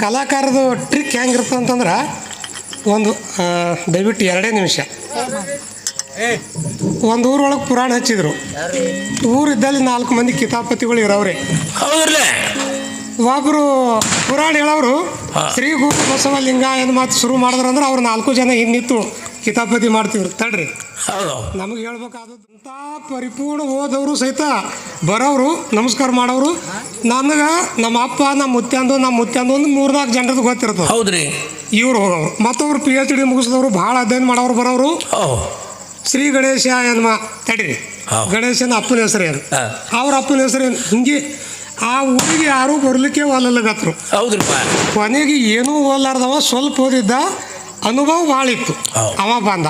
ಕಲಾಕಾರದು trick ಹೆಂಗಿರುತ್ತೆ ಅಂತಂದ್ರೆ ಒಂದು ದಯವಿಟ್ಟು ಎರಡೇ ನಿಮಿಷ. ಒಂದು ಊರೊಳಗೆ ಪುರಾಣ ಹಚ್ಚಿದ್ರು. ಊರಿದ್ದಲ್ಲಿ ನಾಲ್ಕು ಮಂದಿ ಕಿತಾಪತಿಗಳು ಇರೋವ್ರೆ. ಒಬ್ಬರು ಪುರಾಣ ಹೇಳೋರು ಹಾ. ಶ್ರೀ ಗುರು ಬಸವಲಿಂಗ ಲಿಂಗಾಯನ ಮಾತು ಶುರು ಮಾಡಿದ್ರಂದ್ರೆ ಅವ್ರು ನಾಲ್ಕು ಜನ ಹಿಂದಿತ್ತು ಕಿತಾಪತಿ ಮಾಡ್ತಿದ್ರು ತಡ್ರಿ. ನಮಗೆ ಹೇಳ್ಬೇಕಾದಂಥ ಪರಿಪೂರ್ಣ ಓದವರು ಸಹಿತ ಬರೋರು ನಮಸ್ಕಾರ ಮಾಡೋರು ನನಗೆ ನಮ್ಮ ಅಪ್ಪ ನಮ್ಮ ಮುತ್ಯಾಂದು ನಮ್ಮ ಮುತ್ಯಾಂದು ಒಂದು ಮೂರ್ನಾಲ್ಕು ಜನರದ್ದು ಗೊತ್ತಿರ್ತದೆ ಹೌದ್ರಿ. ಇವ್ರು ಹೋಗೋರು ಮತ್ತೊಬ್ರು ಪಿ ಎಚ್ ಡಿ ಮುಗಿಸಿದವರು ಭಾಳ ಅಧ್ಯಯನ ಮಾಡೋರು ಬರೋರು ಶ್ರೀ ಗಣೇಶ ಎನ್ಮ ತಡ್ರಿ ಗಣೇಶನ ಅಪ್ಪನ ಹೆಸರು ಏನು. ಅವ್ರ ಅಪ್ಪನ ಹೆಸರು ಏನು ಹಿಂಗೆ ಆ ಊರಿಗೆ ಯಾರೂ ಬರಲಿಕ್ಕೆ ಒಲ್ಲಗತ್ರು ಹೌದ್ರಪ್ಪ. ಕೊನೆಗೆ ಏನೂ ಓದ್ಲಾರ್ದವ ಸ್ವಲ್ಪ ಓದಿದ್ದ ಅನುಭವ ಭಾಳ ಇತ್ತು ಅವ ಬಂದ.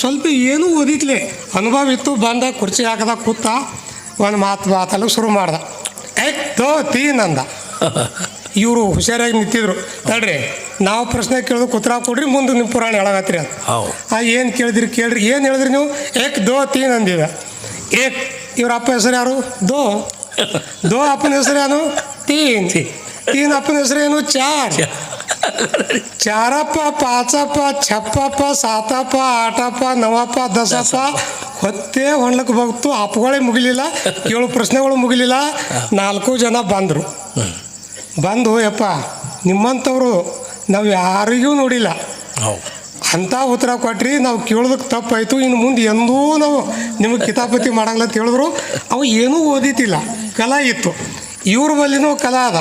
ಸ್ವಲ್ಪ ಏನೂ ಓದಿತ್ಲೆ ಅನುಭವ ಇತ್ತು ಬಂದ ಕುರ್ಚಿ ಹಾಕದ ಕೂತ ಒಂದು ಮಾತು ಮಾತಲ್ಲ ಶುರು ಮಾಡ್ದ. ಏಕ್ ತೋ ತೀನ್ ಅಂದ ಇವರು ಹುಷಾರಾಗಿ ನಿಂತಿದ್ರು. ತಡ್ರಿ ನಾವು ಪ್ರಶ್ನೆ ಕೇಳಿದ್ರು ಕುತ್ರ ಕೊಡ್ರಿ ಮುಂದೆ ನಿಮ್ಮ ಪುರಾಣ ಹೇಳಾಗತ್ರಿ ಅಂತ. ಆ ಏನು ಕೇಳಿದ್ರಿ ಕೇಳ್ರಿ. ಏನು ಹೇಳಿದ್ರಿ ನೀವು? ಏಕ್ ದೋ ತೀನ್ ಅಂದಿದ ಏಕ್ ಇವ್ರ ಅಪ್ಪ ಹೆಸರು ಯಾರು? ದೋ. ದೋ ಅಪ್ಪನ ಹೆಸರು ಏನು ತೀನ್. ತೀನ್ ಅಪ್ಪನ ಹೆಸರು ಏನು ಚಾರ್. ಚಾರಪ್ಪ ಪಾಚಪ್ಪ ಛಪ್ಪಪ್ಪ ಸಾತಪ್ಪ ಆಟಪ್ಪ ನವಪ್ಪ ದಸಪ್ಪ. ಹೊತ್ತೇ ಹೊಣ್ಲಕ್ಕೆ ಬಗ್ತು ಅಪ್ಪಗಳೇ ಮುಗಿಲಿಲ್ಲ. ಏಳು ಪ್ರಶ್ನೆಗಳು ಮುಗಿಲಿಲ್ಲ. ನಾಲ್ಕು ಜನ ಬಂದರು. ಬಂದು ಯಪ್ಪ ನಿಮ್ಮಂಥವ್ರು ನಾವು ಯಾರಿಗೂ ನೋಡಿಲ್ಲ. ಅಂಥ ಉತ್ತರ ಕೊಟ್ರಿ. ನಾವು ಕೇಳೋದಕ್ಕೆ ತಪ್ಪಾಯಿತು. ಇನ್ನು ಮುಂದೆ ಎಂದೂ ನಾವು ನಿಮಗೆ ಕಿತಾಪತಿ ಮಾಡಂಗಿಲ್ಲ ಅಂತ ಹೇಳಿದ್ರು. ಅವು ಏನೂ ಓದಿತಿಲ್ಲ. ಕಲಾ ಇತ್ತು. ಇವ್ರ ಬಲ್ಲಿನೂ ಕಲಾ ಅದ.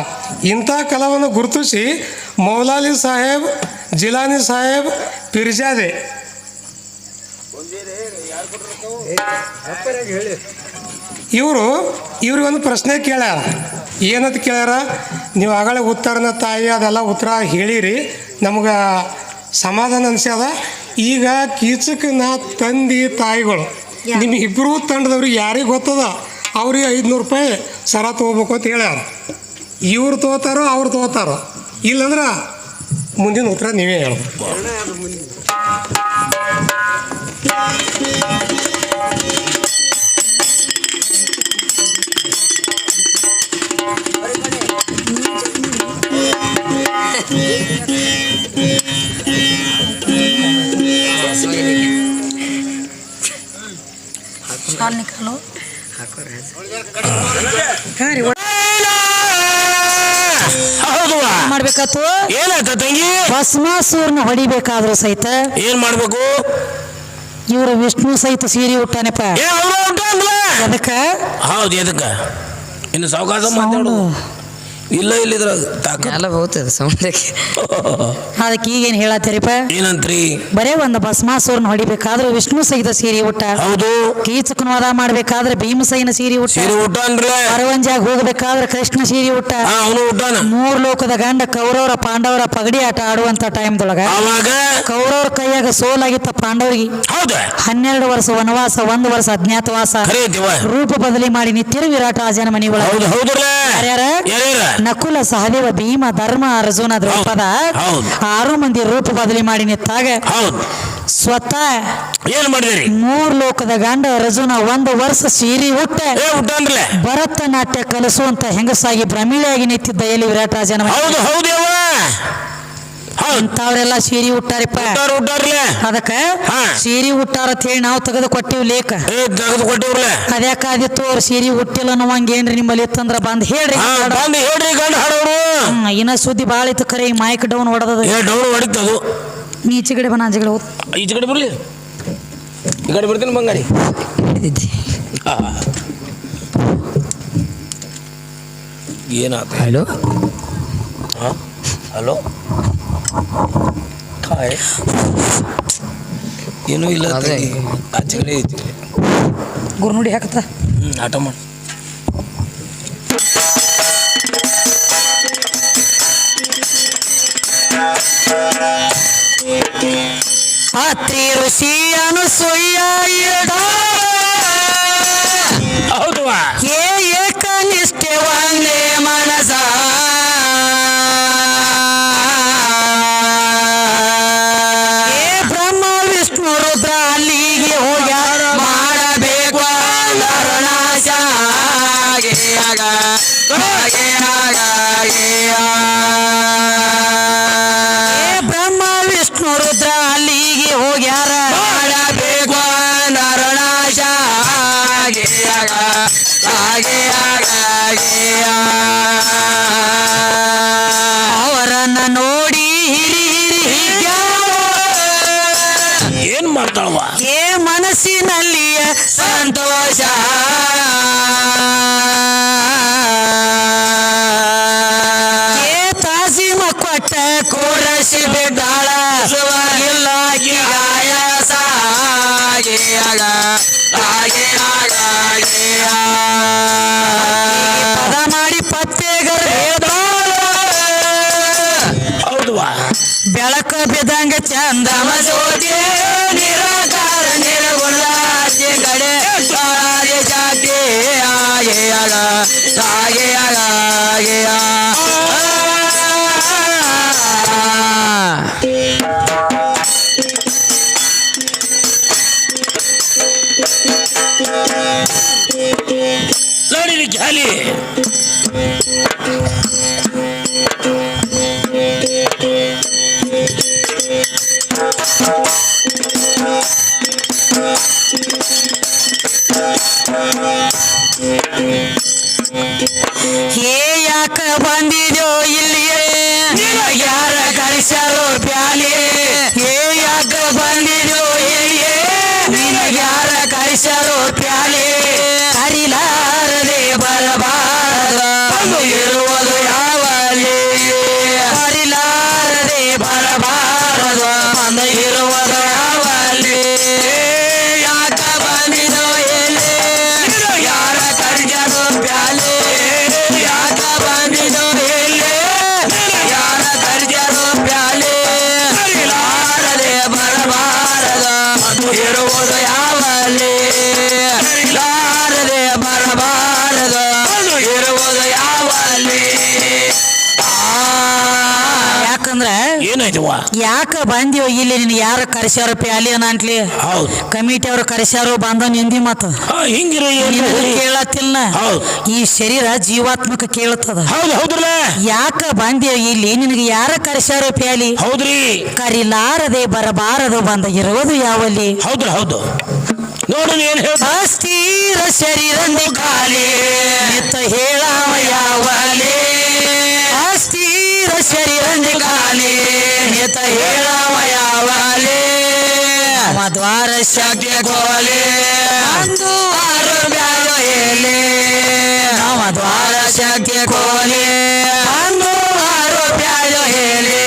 ಇಂಥ ಕಲವನ್ನು ಗುರುತಿಸಿ ಮೌಲಾಲಿ ಸಾಹೇಬ್ ಜಿಲಾನಿ ಸಾಹೇಬ್ ಪಿರ್ಜಾದೆ. ಇವರು ಇವ್ರಿಗೊಂದು ಪ್ರಶ್ನೆ ಕೇಳ್ಯಾರ. ಏನಂತ ಕೇಳ್ಯಾರ? ನೀವು ಆಗಲೇ ಉತ್ತರನ ತಾಯಿ ಅದೆಲ್ಲ ಉತ್ತರ ಹೇಳಿರಿ. ನಮ್ಗೆ ಸಮಾಧಾನ ಅನ್ಸ್ಯದ. ಈಗ ಕೀಚಕನ ತಂದಿ ತಾಯಿಗಳು ನಿಮ್ಮಿಬ್ಬರು ತಂಡದವ್ರಿಗೆ ಯಾರಿಗೆ ಗೊತ್ತದ? ಅವ್ರಿಗೆ ಐದುನೂರು ರೂಪಾಯಿ ಸರ ತೊಗೋಬೇಕು ಅಂತ ಹೇಳ್ಯಾರ. ಇವ್ರು ತೊಗೋತಾರೋ ಅವ್ರು ತೊಗೋತಾರೋ. ಇಲ್ಲಂದ್ರೆ ಮುಂದಿನ ಉತ್ತರ ನೀವೇ ಹೇಳ್ಬೇಕು. ಶಾಲ್ ನಿಕಾಲು. ಹೌದು ಮಾಡ್ಬೇಕಾತು? ಏನಾಯ್ತ ತಂಗಿ? ಭಸ್ಮಾಸೂರ್ನ ಹೊಡಿಬೇಕಾದ್ರು ಸಹಿತ ಏನ್ ಮಾಡ್ಬೇಕು? ಇವರು ವಿಷ್ಣು ಸಹಿತ ಸೀರೆ ಉಟ್ಟಾನಪ್ಪ. ಅದಕ್ಕ ಹೌದು ಎದಕ್ಕ? ಇನ್ನು ಸಾವಕಾಶ ಮಾತಾಡು. ಇಲ್ಲ ಇಲ್ಲಿದ್ರ ತಾಕ ಎಲ್ಲ ಹೋಗ್ತದೆ ಅದಕ್ಕೆ ಈಗೇನು ಹೇಳತ್ತೀರಿಪ್ಪ? ಏನಂತ್ರಿ? ಬರೇ ಒಂದು ಭಸ್ಮಾಸುರನ್ ಹೊಡಿಬೇಕಾದ್ರೆ ವಿಷ್ಣು ಸಹಿತ ಸೀರೆ ಉಟ್ಟ. ಹೌದು. ಕೀಚಕನ ವಧ ಮಾಡ್ಬೇಕಾದ್ರೆ ಭೀಮಸೈನ ಸೀರೆ ಉಟ್ಟ. ಸೀರೆ ಊಟ ಅಂದ್ರೆ? ಅರವಂಜಾಗ ಹೋಗ್ಬೇಕಾದ್ರೆ ಕೃಷ್ಣ ಸೀರೆ ಉಟ್ಟ. ಹಾ ಅವನು ಊಟನ ಮೂರ್ ಲೋಕದ ಗಂಡ ಕೌರವರ ಪಾಂಡವರ ಪಗಡಿ ಆಟ ಆಡುವಂತ ಟೈಮ್ದೊಳಗ ಅವಾಗ ಕೌರವರ ಕೈಯಾಗ ಸೋಲಾಗಿತ್ತ ಪಾಂಡವರಿಗೆ ಹೌದು? ಹನ್ನೆರಡು ವರ್ಷ ವನವಾಸ ಒಂದು ವರ್ಷ ಅಜ್ಞಾತವಾಸ ರೂಪ ಬದಲಿ ಮಾಡಿ ನಿತ್ಯರು ವಿರಾಟ ಆಜನ ಮನಿ ಒಳಗ ಹೌದು ಹೌದ್ರಲ್ಲ? ಯಾರ್ಯಾರ? ನಕುಲ ಸಹದೇವ ಭೀಮ ಧರ್ಮ ಅರ್ಜುನ ದ್ರೌಪದ ಆರು ಮಂದಿ ರೂಪ ಬದಲಿ ಮಾಡಿ ನಿಂತಾಗ ಹೌದು. ಸ್ವತಃ ಏನ್ ಮಾಡಿದ್ರಿ? ಮೂರ್ ಲೋಕದ ಗಂಡ ಅರ್ಜುನ ಒಂದು ವರ್ಷ ಸೀರಿ ಹುಟ್ಟೆ ಭರತನಾಟ್ಯ ಕಲಿಸುವಂತ ಹೆಂಗಸಾಗಿ ಭ್ರಮಿಳಿಯಾಗಿ ನಿಂತಿದ್ದ ಎಲ್ಲಿ ವಿರಾಟ ರಾಜನ ಮನೆ ಹೌದು ಹೌದು ಹೌದು ಇಂಥವ್ರೆಲ್ಲ ಸೀರಿ ಹುಟ್ಟಾರಿಪ್ಪ ಊಟಾರ ಊಟಾರ್ಲೆ ಅದಕ್ಕ. ಸೀರಿ ಉಟ್ಟಾರ ಅಂತ ಹೇಳಿ ನಾವು ತೆಗೆದು ಕೊಟ್ಟಿವಿ ಲೇಖ. ಏ ತೆಗೆದು ಕೊಟ್ಟಿವ್ರಲ್ಲ ಸೀರಿ ಅವ್ರು ಸೀರೆ ಹುಟ್ಟಿಲ್ಲ ಅನ್ನೋವಂಗ ಏನ್ರಿ ನಿಮ್ಮಲ್ಲಿ ಇತ್ತಂದ್ರ ಬಂದ್ ಹೇಳ್ರಿ ಬಂದು ಹೇಳ್ರಿ ಗಂಡ ಹಾಡೋರು. ಇನ್ನ ಸುದ್ದಿ ಭಾಳ ಇತ್ತು ಕರೆ ಈ ಮೈಕ್ ಡೌನ್ ಹೊಡೆದದ. ಡೌನ್ ಹೊಡಿತದು ನೀ ಈಚೆ ಕಡೆ ಬನ ಆಚೆ ಕಡೆ ಹೋಗ್. ಈಚೆ ಕಡೆ ಬರ್ಲಿ. ಈ ಕಡೆ ಬರ್ತೀನಿ ಬಂಗಾರಿ. ಏನಾತ? ಹಲೋ? ಹಾಂ? ಹಲೋ? ಕಾಯ್ ಏನೂ ಇಲ್ಲ ಅದೇ. ತಂಗಿ. ಆಚೆ ಕಡೆ ಐತಿ ಗುರ್ನುಡಿ ಹಾಕತ್ತ ಹ್ಞೂ ಆಟ ಮಾಡಿ ಅತ್ರಿ ಋಷಿ ಅನುಸೂಯ ನಾಗ ಬ್ರಹ್ಮ ವಿಷ್ಣು ರುದ್ರ ಅಲ್ಲಿಗೆ ಹೋಗ್ಯಾರ. ಮಾಡಬೇಕು ನರಣಾಶ ಆಗಿಯಾಗ ಅವರನ್ನ ನೋಡಿ ಹಿರಿ ಹಿರಿ ಏನ್ ಮಾಡ್ತಾವ ಏ ಮನಸ್ಸಿನಲ್ಲಿ ಸಂತೋಷ. ಪದ ಮಾಡಿ ಪತ್ತೆಗರ ಹೌದವಾ ಬೆಳಕ ಬಿದ್ದಂಗ ಚಂದಮ ಯಾವಲ್ಲಿ ಯಾಕಂದ್ರೆ ಏನಾಯ್ತವ ಯಾಕ ಬಂದಿವ ಇಲ್ಲಿ ನಿನ್ ಯಾರ ಕರೆಸ್ಯಾರ ಪ್ಯಾಲಿ ಅಂತಲಿ ಹೌದು. ಕಮಿಟಿ ಅವ್ರು ಕರೆಸ್ಯಾರು ಬಂದ ನಿಂದಿ ಮತ್ತ ಹಿಂಗಿರ ಕೇಳತ್ತಿಲ್ಲ. ಹೌದು. ಈ ಶರೀರ ಜೀವಾತ್ಮಕ ಕೇಳತ್ತದ. ಹೌದು ಹೌದ್ರಲ್ಲ? ಯಾಕ ಬಂದಿವ ಇಲ್ಲಿ ನಿನಗೆ ಯಾರ ಕರೆಸ್ಯಾರೋ ಪ್ಯಾಲಿ? ಹೌದ್ರಿ. ಕರಿಲಾರದೆ ಬರಬಾರದು ಬಂದ ಇರೋದು ಯಾವಲ್ಲಿ? ಹೌದ್ರಿ ಹೌದು. ನೋಡ್ರಿ ಏನ್ ಹೇಳ್ತ ಅಸ್ಥಿರ ಶರೀರಂದಿ ಖಾಲಿ ನಿತ್ತ ಹೇಳಾವ ಯಾವಲಿ ಅಸ್ಥಿರ ಶರೀರಂದಿ ಖಾಲಿ ನಿತ್ತ ಹೇಳಾವ ಯಾವಲಿ ಮದ್ವಾರ ಶಕ್ತಿ ಗೋಲೆ. ಅಂದು ಆರೋಗ್ಯ ಹೇಳಿ ನಮ್ಮ ಮದ್ವಾರ ಶಕ್ತಿ ಕೋಲೆ ಅಂದು ಆರೋಗ್ಯ ಹೇಳಿ ಏ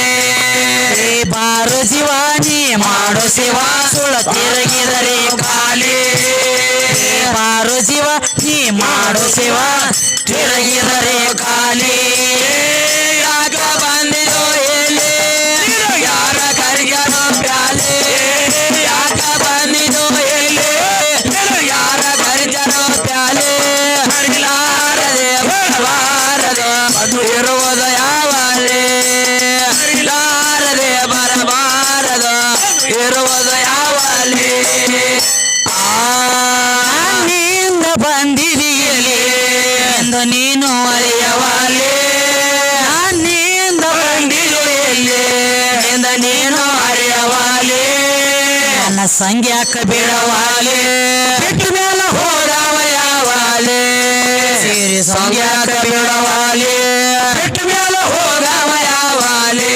ಜೀವಾನಿ ಮಾಡು ಶಿವ ಸುಳ ತಿರುಗಿದರೆ ಖಾಲಿ. ಮಾರು ಶಿವ ನೀ ಮಾಡು ಶಿವ ತಿರುಗಿದರೆ ಖಾಲಿ. ಸಂಗ್ಯಾಕ ಬಿಡವಾಲೆ ಬಿಟ್ಟ ಮೇಲೆ ಹೋದವ ಯಾವಾಲೆ ಸೇರಿ ಸಂಗ್ಯಾಕ ಬಿಡವಾಲೆ ಬಿಟ್ಟ ಮೇಲೆ ಹೋದವ ಯಾವಾಲೆ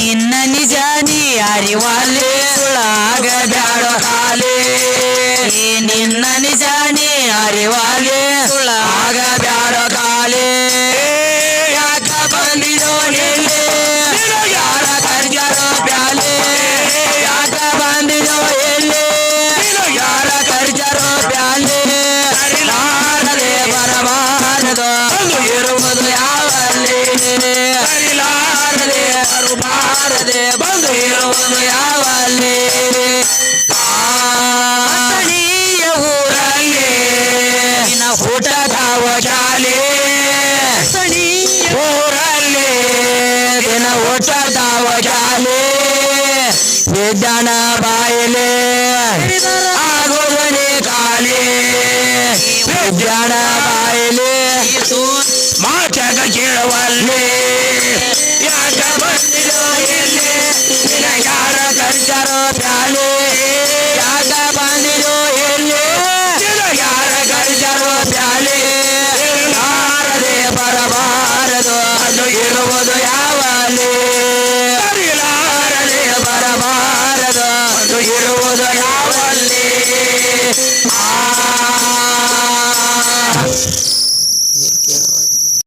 ನಿನ್ನ ನಿಜಾನಿ ಅರಿವಾಲೆ ಗೆಜ್ಜಣ ಬಾಯಲೇ.